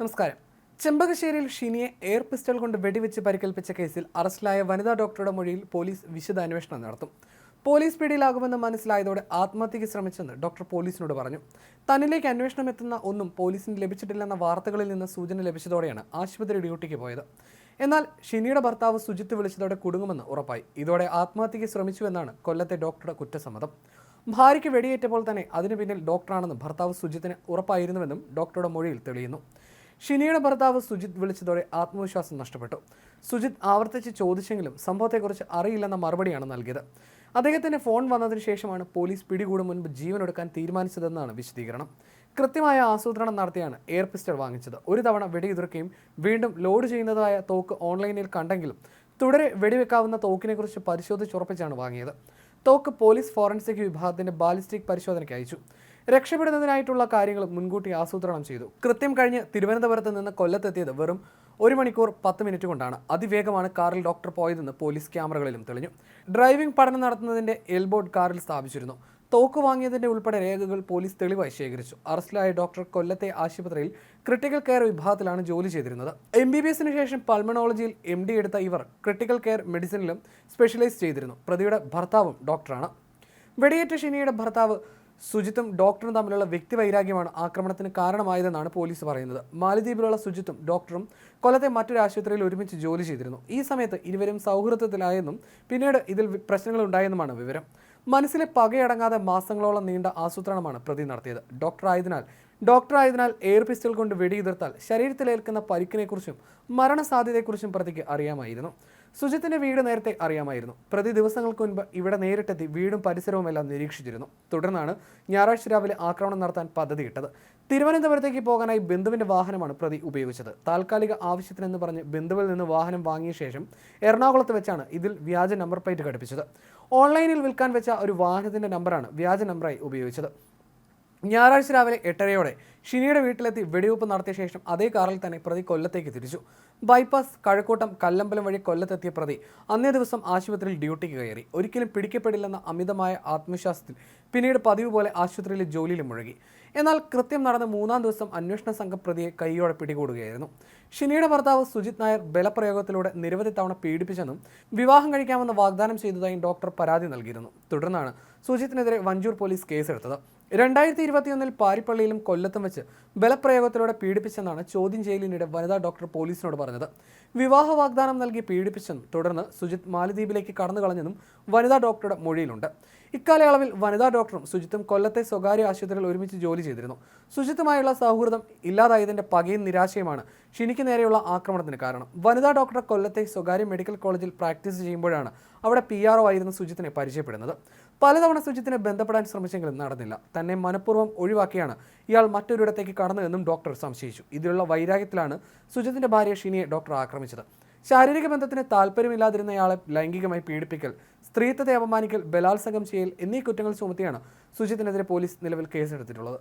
നമസ്കാരം. ചെമ്പകശ്ശേരിയിൽ ഷിനിയെ air pistol കൊണ്ട് വെടിവെച്ച് പരിക്കേൽപ്പിച്ച കേസിൽ അറസ്റ്റിലായ വനിതാ ഡോക്ടറുടെ മൊഴിയിൽ പോലീസ് വിശദാന്വേഷണം നടത്തും. പോലീസ് പിടിയിലാകുമെന്ന് മനസ്സിലായതോടെ ആത്മഹത്യയ്ക്ക് ശ്രമിച്ചെന്ന് ഡോക്ടർ പോലീസിനോട് പറഞ്ഞു. തന്നിലേക്ക് അന്വേഷണം എത്തുന്ന ഒന്നും പോലീസിന് ലഭിച്ചിട്ടില്ലെന്ന വാർത്തകളിൽ നിന്ന് സൂചന ലഭിച്ചതോടെയാണ് ആശുപത്രി ഡ്യൂട്ടിക്ക് പോയത്. എന്നാൽ ഷിനിയുടെ ഭർത്താവ് സുജിത്ത് വിളിച്ചതോടെ കുടുങ്ങുമെന്ന് ഉറപ്പായി. ഇതോടെ ആത്മഹത്യയ്ക്ക് ശ്രമിച്ചുവെന്നാണ് കൊല്ലത്തെ ഡോക്ടറുടെ കുറ്റസമ്മതം. ഭാര്യയ്ക്ക് വെടിയേറ്റപ്പോൾ തന്നെ അതിനു പിന്നിൽ ഡോക്ടറാണെന്ന് ഭർത്താവ് സുജിത്തിന് ഉറപ്പായിരുന്നുവെന്നും ഡോക്ടറുടെ മൊഴിയിൽ തെളിയുന്നു. ഷിനിയുടെ ഭർത്താവ് സുജിത് വിളിച്ചതോടെ ആത്മവിശ്വാസം നഷ്ടപ്പെട്ടു. സുജിത് ആവർത്തിച്ച് ചോദിച്ചെങ്കിലും സംഭവത്തെക്കുറിച്ച് അറിയില്ലെന്ന മറുപടിയാണ് നൽകിയത്. അദ്ദേഹത്തിന്റെ ഫോൺ വന്നതിന് ശേഷമാണ് പോലീസ് പിടികൂടും മുൻപ് ജീവനെടുക്കാൻ തീരുമാനിച്ചതെന്നാണ് വിശദീകരണം. കൃത്യമായ ആസൂത്രണം നടത്തിയാണ് എയർ പിസ്റ്റൾ വാങ്ങിച്ചത്. ഒരു തവണ വെടിയുതിർക്കുകയും വീണ്ടും ലോഡ് ചെയ്യുന്നതായ തോക്ക് ഓൺലൈനിൽ കണ്ടെങ്കിലും തുടരെ വെടിവെക്കാവുന്ന തോക്കിനെക്കുറിച്ച് പരിശോധിച്ചുറപ്പിച്ചാണ് വാങ്ങിയത്. തോക്ക് പോലീസ് ഫോറൻസിക് വിഭാഗത്തിന്റെ ബാലിസ്റ്റിക് പരിശോധനയ്ക്ക് അയച്ചു. രക്ഷപ്പെടുന്നതിനായിട്ടുള്ള കാര്യങ്ങൾ മുൻകൂട്ടി ആസൂത്രണം ചെയ്തു. കൃത്യം കഴിഞ്ഞ് തിരുവനന്തപുരത്ത് നിന്ന് കൊല്ലത്തെത്തിയത് വെറും ഒരു മണിക്കൂർ പത്ത് മിനിറ്റ് കൊണ്ടാണ്. അതിവേഗമാണ് കാറിൽ ഡോക്ടർ പോയതെന്ന് പോലീസ് ക്യാമറകളിലും തെളിഞ്ഞു. ഡ്രൈവിംഗ് പഠനം നടത്തുന്നതിന്റെ എൽബോർഡ് കാറിൽ സ്ഥാപിച്ചിരുന്നു. തോക്ക് വാങ്ങിയതിന്റെ ഉൾപ്പെടെ രേഖകൾ പോലീസ് തെളിവായി ശേഖരിച്ചു. അറസ്റ്റിലായ ഡോക്ടർ കൊല്ലത്തെ ആശുപത്രിയിൽ ക്രിട്ടിക്കൽ കെയർ വിഭാഗത്തിലാണ് ജോലി ചെയ്തിരുന്നത്. എം ബി ബി എസിന് ശേഷം പൾമണോളജിയിൽ എം ഡി എടുത്ത ഇവർ ക്രിട്ടിക്കൽ കെയർ മെഡിസിനിലും സ്പെഷ്യലൈസ് ചെയ്തിരുന്നു. പ്രതിയുടെ ഭർത്താവും ഡോക്ടറാണ്. വെടിയേറ്റ ഷിനിയുടെ ഭർത്താവ് സുജിത്തും ഡോക്ടറും തമ്മിലുള്ള വ്യക്തിവൈരാഗ്യമാണ് ആക്രമണത്തിന് കാരണമായതെന്നാണ് പോലീസ് പറയുന്നത്. മാലദ്വീപിലുള്ള സുജിത്തും ഡോക്ടറും കൊല്ലത്തെ മറ്റൊരു ആശുപത്രിയിൽ ഒരുമിച്ച് ജോലി ചെയ്തിരുന്നു. ഈ സമയത്ത് ഇരുവരും സൗഹൃദത്തിലായെന്നും പിന്നീട് ഇതിൽ പ്രശ്നങ്ങളുണ്ടായെന്നുമാണ് വിവരം. മനസ്സിലെ പകയടങ്ങാതെ മാസങ്ങളോളം നീണ്ട ആസൂത്രണമാണ് പ്രതി നടത്തിയത്. ഡോക്ടർ ആയതിനാൽ എയർ പിസ്റ്റൾ കൊണ്ട് വെടിയുതിർത്താൽ ശരീരത്തിലേൽക്കുന്ന പരിക്കിനെക്കുറിച്ചും മരണസാധ്യതയെക്കുറിച്ചും പ്രതിക്ക് അറിയാമായിരുന്നു. സുജിത്തിന്റെ വീട് നേരത്തെ അറിയാമായിരുന്നു. പ്രതി ദിവസങ്ങൾക്ക് മുൻപ് ഇവിടെ നേരിട്ടെത്തി വീടും പരിസരവും എല്ലാം നിരീക്ഷിച്ചിരുന്നു. തുടർന്നാണ് ഞായറാഴ്ച രാവിലെ ആക്രമണം നടത്താൻ പദ്ധതിയിട്ടത്. തിരുവനന്തപുരത്തേക്ക് പോകാനായി ബന്ധുവിന്റെ വാഹനമാണ് പ്രതി ഉപയോഗിച്ചത്. താൽക്കാലിക ആവശ്യത്തിനെന്ന് പറഞ്ഞ് ബന്ധുവിൽ നിന്ന് വാഹനം വാങ്ങിയ ശേഷം എറണാകുളത്ത് വെച്ചാണ് ഇതിൽ വ്യാജ നമ്പർ പ്ലേറ്റ് ഘടിപ്പിച്ചത്. ഓൺലൈനിൽ വിൽക്കാൻ വെച്ച ഒരു വാഹനത്തിന്റെ നമ്പറാണ് വ്യാജ നമ്പറായി ഉപയോഗിച്ചത്. ഞായറാഴ്ച രാവിലെ എട്ടരയോടെ ഷിനിയുടെ വീട്ടിലെത്തി വെടിവെപ്പ് നടത്തിയ ശേഷം അതേ കാറിൽ തന്നെ പ്രതി കൊല്ലത്തേക്ക് തിരിച്ചു. ബൈപ്പാസ് കഴക്കൂട്ടം കല്ലമ്പലം വഴി കൊല്ലത്തെത്തിയ പ്രതി അന്നേ ദിവസം ആശുപത്രിയിൽ ഡ്യൂട്ടിക്ക് കയറി. ഒരിക്കലും പിടിക്കപ്പെടില്ലെന്ന അമിതമായ ആത്മവിശ്വാസത്തിൽ പിന്നീട് പതിവ് പോലെ ആശുപത്രിയിലെ ജോലിയിലും മുഴുകി. എന്നാൽ കൃത്യം നടന്ന മൂന്നാം ദിവസം അന്വേഷണ സംഘം പ്രതിയെ കൈയോടെ പിടികൂടുകയായിരുന്നു. ഷിനിയുടെ ഭർത്താവ് സുജിത് നായർ ബലപ്രയോഗത്തിലൂടെ നിരവധി തവണ പീഡിപ്പിച്ചെന്നും വിവാഹം കഴിക്കാമെന്ന് വാഗ്ദാനം ചെയ്തതായും ഡോക്ടർ പരാതി നൽകിയിരുന്നു. തുടർന്നാണ് സുജിത്തിനെതിരെ വഞ്ചൂർ പോലീസ് കേസെടുത്തത്. രണ്ടായിരത്തി ഇരുപത്തിയൊന്നിൽ പാരിപ്പള്ളിയിലും കൊല്ലത്തും വെച്ച് ബലപ്രയോഗത്തിലൂടെ പീഡിപ്പിച്ചെന്നാണ് ചോദ്യം ചെയ്യലിനിടെ വനിതാ ഡോക്ടർ പോലീസിനോട് പറഞ്ഞത്. വിവാഹ വാഗ്ദാനം നൽകി പീഡിപ്പിച്ചെന്നും തുടർന്ന് സുജിത് മാലദ്വീപിലേക്ക് കടന്നു കളഞ്ഞെന്നും വനിതാ ഡോക്ടറുടെ മൊഴിയിലുണ്ട്. ഇക്കാലയളവിൽ വനിതാ ഡോക്ടറും സുജിത്തും കൊല്ലത്തെ സ്വകാര്യ ആശുപത്രിയിൽ ഒരുമിച്ച് ജോലി ചെയ്തിരുന്നു. സുജിത്തുമായുള്ള സൗഹൃദം ഇല്ലാതായതിന്റെ പകയും നിരാശയുമാണ് ഷിനിക്ക് നേരെയുള്ള ആക്രമണത്തിന് കാരണം. വനിതാ ഡോക്ടർ കൊല്ലത്തെ സ്വകാര്യ മെഡിക്കൽ കോളേജിൽ പ്രാക്ടീസ് ചെയ്യുമ്പോഴാണ് അവിടെ പി ആർ ആയിരുന്ന സുജിത്തിനെ പരിചയപ്പെടുന്നത്. പലതവണ സുജിത്തിനെ ബന്ധപ്പെടാൻ ശ്രമിച്ചെങ്കിലും നടന്നില്ല. തന്നെ മനഃപൂർവം ഒഴിവാക്കിയാണ് ഇയാൾ മറ്റൊരിടത്തേക്ക് കടന്നതെന്നും ഡോക്ടർ സംശയിച്ചു. ഇതിലുള്ള വൈരാഗ്യത്തിലാണ് സുജിത്തിന്റെ ഭാര്യ ഷിനിയെ ഡോക്ടർ ആക്രമിച്ചത്. ശാരീരിക ബന്ധത്തിന് താല്പര്യമില്ലാതിരുന്നയാളെ ലൈംഗികമായി പീഡിപ്പിക്കൽ സ്ത്രീത്വത്തെ അപമാനിക്കൽ ബലാത്സംഗം ചെയ്യൽ എന്നീ കുറ്റങ്ങൾ ചുമത്തിയാണ് സുജിത്തിനെതിരെ പോലീസ് നിലവിൽ കേസെടുത്തിട്ടുള്ളത്.